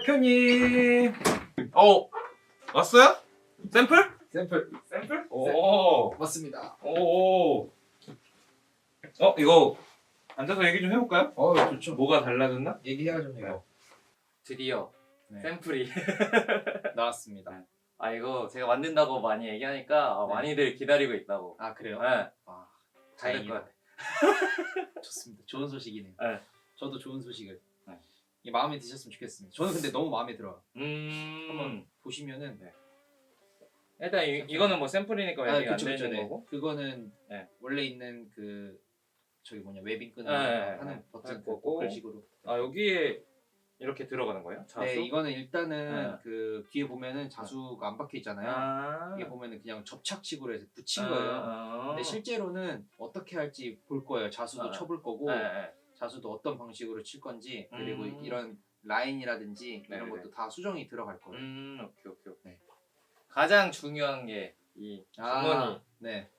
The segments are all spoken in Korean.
대표님 어 왔어요? 샘플? 샘플 샘플? 오. 맞습니다. 오. 어 이거 앉아서 얘기 좀 해볼까요? 어 좋죠. 뭐가 달라졌나? 얘기해야죠 이거. 드디어 네. 샘플이 나왔습니다. 아 이거 제가 만든다고 많이 얘기하니까 아, 네. 많이들 기다리고 있다고 아 그래요? 네. 아 잘될 것 다행이다. 같아 좋습니다. 좋은 소식이네요. 네. 저도 좋은 소식을. 네. 이 마음에 드셨으면 좋겠습니다. 저는 근데 너무 마음에 들어요. 음 한번 보시면은 네. 일단 이, 이거는 뭐 샘플이니까 얘기 안 그쵸, 되는 그쵸, 네. 거고 그거는 네. 원래 있는 그 저기 뭐냐 웨빙 끄는 네, 거 네, 하는 네. 버튼 할그 거고. 글식으로. 아 여기에 이렇게 들어가는 거예요? 자수? 네, 이거는 일단은 네. 그 뒤에 보면은 자수가 안 박혀 있잖아요. 아 이게 보면은 그냥 접착식으로 해서 붙인 아, 거예요. 아. 근데 실제로는 어떻게 할지 볼 거예요. 자수도 아, 쳐볼 거고 네, 네. 자수도 어떤 방식으로 칠 건지 그리고 음. 이런 라인이라든지 이런 네네네. 것도 다 수정이 들어갈 거예요. 음 오케이 오케이 오케이 네. 가장 중요한 게 이 주머니 네.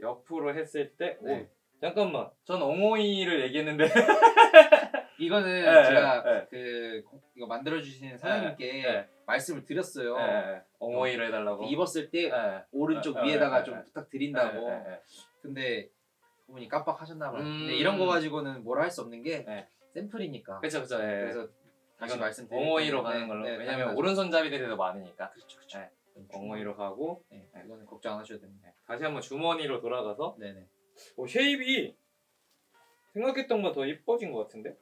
옆으로 했을 때 네. 오, 잠깐만 전 엉오이를 얘기했는데 이거는 네, 제가 네. 그 고- 이거 만들어 주시는 사장님께 네. 말씀을 드렸어요. 네, 네. 엉오이를 해달라고 입었을 때 네. 오른쪽 네, 위에다가 네, 좀 네. 부탁드린다고. 네, 네, 네. 근데 그분이 깜빡하셨나 봐요. 음. 근데 이런 거 가지고는 뭐라 할 수 없는 게 네. 샘플이니까. 그쵸 그쵸 예. 그래서 다시 이건 말씀드릴게요. 엉오이로 가는 걸로 네, 왜냐면 더 많으니까 그렇죠, 그렇죠. 네. 엉오이로 가고 네, 이거는 걱정 안 하셔도 됩니다. 네. 다시 한번 주머니로 돌아가서 네네. 오, 쉐입이 생각했던 건더 이뻐진 것 같은데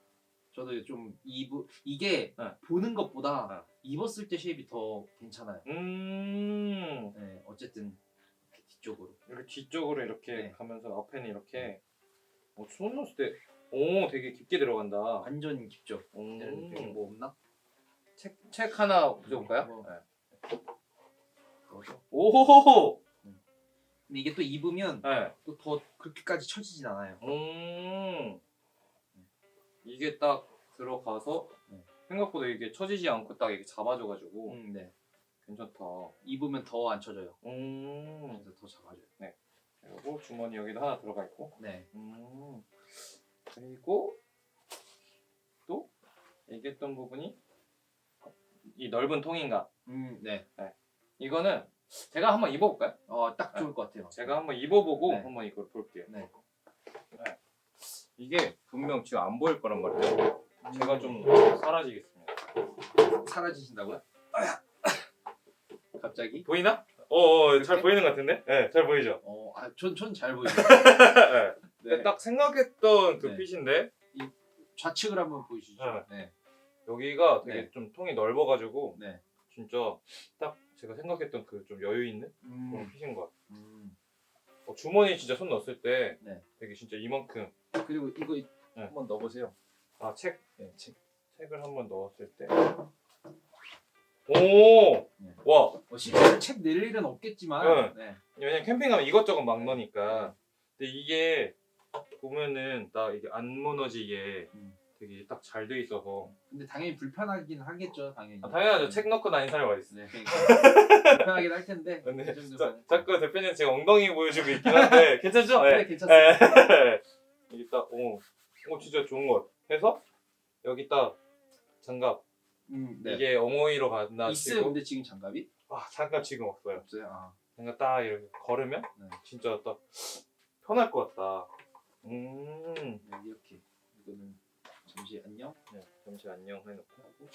저도 좀 이부 이게 네. 보는 것보다 네. 입었을 때 쉐입이 더 괜찮아요. 음 네, 어쨌든 뒤쪽으로. 이렇게 뒤쪽으로 이렇게 네. 가면서 앞에는 이렇게 어, 손 넣었을 때 오 되게 깊게 들어간다 완전 깊죠. 음. 여기 뭐 없나? 책, 책 하나 보여볼까요? 뭐. 네. 그거죠. 오호호호 근데 이게 또 입으면 네. 또 더 그렇게까지 처지진 않아요. 음 이게 딱 들어가서 네. 생각보다 이게 처지지 않고 딱 이렇게 잡아줘가지고 음, 네. 괜찮다. 입으면 더안 처져요. 음 그래서 더 잡아줘요. 그리고 주머니 여기도 하나 들어가 있고 네. 음 그리고 또 얘기했던 부분이 이 넓은 통인가 음, 네. 이거는 제가 한번 입어볼까요? 어, 딱 좋을 것 같아요. 제가 한번 입어보고 네. 한번 이걸 볼게요. 네. 이게 분명 지금 안 보일 거란 말이에요. 제가 좀 사라지겠습니다. 사라지신다고요? 갑자기? 보이나? 어, 잘 이렇게? 보이는 것 같은데? 네, 잘 보이죠? 어, 아, 전, 전 잘 보이죠. 네. 네. 딱 생각했던 그 네. 핏인데 좌측을 한번 보여주시죠. 네. 네. 여기가 되게 네. 좀 통이 넓어가지고 네. 진짜 딱 제가 생각했던 그 좀 여유 있는 그런 음, 핏인 것 같아요. 음. 어, 주머니 진짜 손 넣었을 때 네. 되게 진짜 이만큼 그리고 이거 한번 넣어보세요. 아 책 네, 책. 책을 한번 넣었을 때 오! 네. 와! 어, 실제로 책 낼 일은 없겠지만. 네. 왜냐면 캠핑 가면 이것저것 막 넣으니까 근데 이게 보면은 딱 이게 안 무너지게 음. 되게 딱 잘 돼 있어서 근데 당연히 불편하긴 하겠죠, 당연히. 아, 당연하죠 책 넣고 다니는 사람이 어디 있어 네, 그러니까 불편하긴 할 텐데. 근데 이 자, 정도면. 자꾸 대표님 지금 엉덩이 보여주고 있긴 한데 괜찮죠? 네, 괜찮습니다. 네. 여기 딱 오, 오 진짜 좋은 것 같아 해서 여기 딱 장갑 음, 네. 이게 어머니로 간다 있어요, 치고 근데 지금 장갑이? 와 장갑 지금 없어요 없어요. 아. 장갑 딱 이렇게 걸으면 네. 진짜 딱 편할 것 같다 음 네, 이렇게. 이거는 잠시 안녕. 네, 잠시 안녕 해놓고 하고.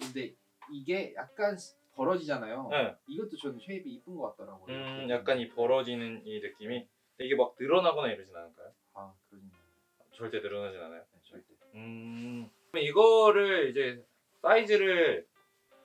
근데 이게 약간 벌어지잖아요. 네. 이것도 저는 쉐입이 이쁜 것 같더라고요. 음, 이렇게. 약간 이 벌어지는 이 느낌이 근데 이게 막 늘어나거나 이러진 않을까요? 아, 그러네요. 절대 늘어나진 않아요 네, 절대. 음 그럼 이거를 이제 사이즈를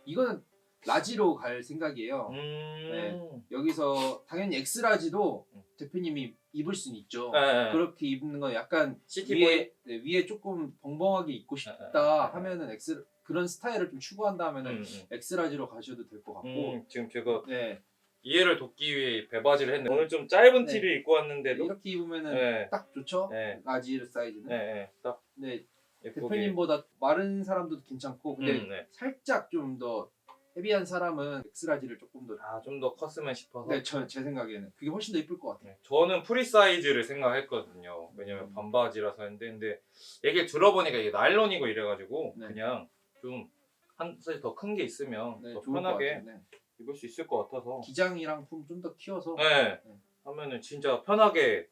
이거는 라지로 갈 생각이에요. 음 여기서 당연히 엑스라지도 음. 대표님이 입을 수는 있죠. 네, 네. 그렇게 입는 건 약간 시티보이 위에 네, 위에 조금 벙벙하게 입고 네, 싶다 네, 네. 하면은 엑스 그런 스타일을 좀 추구한다 하면은 음, 음. 엑스라지로 가셔도 될 것 같고. 음, 지금 제가 네. 이해를 돕기 위해 배바지를 했는데 오늘 좀 짧은 네. 티를 입고 왔는데도 이렇게 입으면은 네. 딱 좋죠. 네, 라지 사이즈는. 네, 네, 딱 근데 예쁘게 대표님보다 마른 사람도 괜찮고 근데 음, 네. 살짝 좀 더 헤비한 사람은 엑스라지를 조금 더 아, 좀 더 컸으면 싶어서 네, 저, 제 생각에는 그게 훨씬 더 이쁠 것 같아요. 네, 저는 프리 사이즈를 생각했거든요. 왜냐면 음. 반바지라서 했는데 근데 얘기 들어보니까 이게 나일론이고 이래가지고 네. 그냥 좀 한 사이즈 더 큰 게 있으면 네, 더 좋을 것 편하게 같아요. 네. 입을 수 있을 것 같아서 기장이랑 품 좀 더 키워서 네. 네. 하면은 진짜 편하게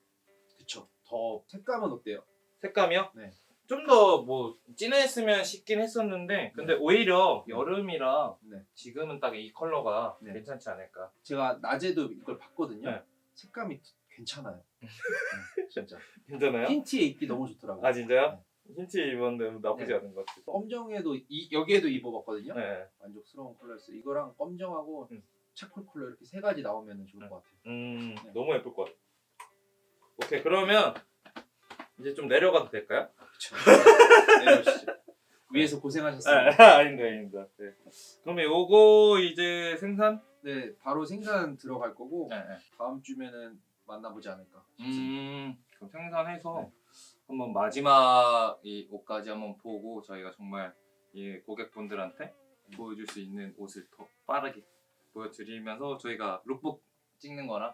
그쵸. 더 색감은 어때요? 색감이요? 네. 좀 더 뭐 진했으면 싶긴 했었는데 근데 오히려 여름이라 네. 지금은 딱 이 컬러가 네. 괜찮지 않을까 제가 낮에도 이걸 봤거든요. 네. 색감이 괜찮아요. 네, 진짜. 괜찮아요? 흰 티에 입기 너무 좋더라고요. 아 진짜요? 흰티 입었는데 나쁘지 네. 않은 것 같아요 검정에도 이, 여기에도 입어봤거든요. 네. 만족스러운 컬러였어요. 이거랑 검정하고 음. 차콜 컬러 이렇게 세 가지 나오면 좋을 것 같아요. 음 네. 너무 예쁠 것 같아요 오케이 그러면 이제 좀 내려가도 될까요? 그렇죠. 내려오시죠. 위에서 고생하셨습니다. 아, 아닙니다 아닙니다 네. 그러면 요거 이제 생산? 네, 바로 생산 들어갈 거고 네, 네. 다음 주면은 만나보지 않을까. 음, 그럼 생산해서 네. 한번 마지막 이 옷까지 한번 보고 저희가 정말 이 고객분들한테 보여줄 수 있는 옷을 더 빠르게 보여드리면서 저희가 룩북 찍는 거랑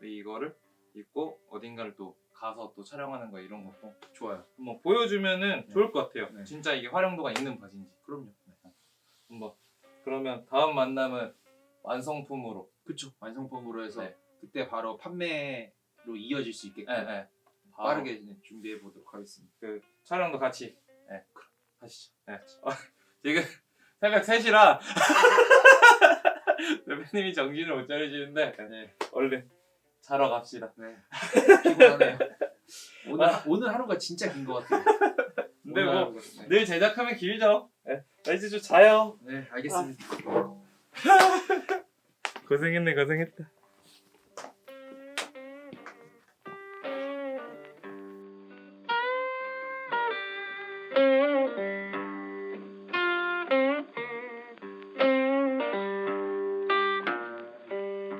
또 이거를 입고 어딘가를 또 가서 또 촬영하는 거 이런 것도 좋아요. 한번 보여주면은 네. 좋을 것 같아요. 네. 진짜 이게 활용도가 있는 바지인지 그럼요. 네. 한번 그러면 다음 만남은 완성품으로 그쵸. 완성품으로 해서 네. 그때 바로 판매로 이어질 수 있게끔 네, 네. 빠르게 준비해 보도록 하겠습니다. 그 촬영도 같이 네. 하시죠. 네. 어, 지금 새벽 3시라 대표님이 정신을 못 차리시는데 네. 얼른 자러 갑시다. 네. 피곤하네요. 오늘 오늘 하루가 진짜 긴 것 같아요. 근데 오늘 뭐 하루가. 네. 늘 제작하면 길죠. 네. 나 이제 좀 자요. 네, 알겠습니다. 고생했네 고생했다.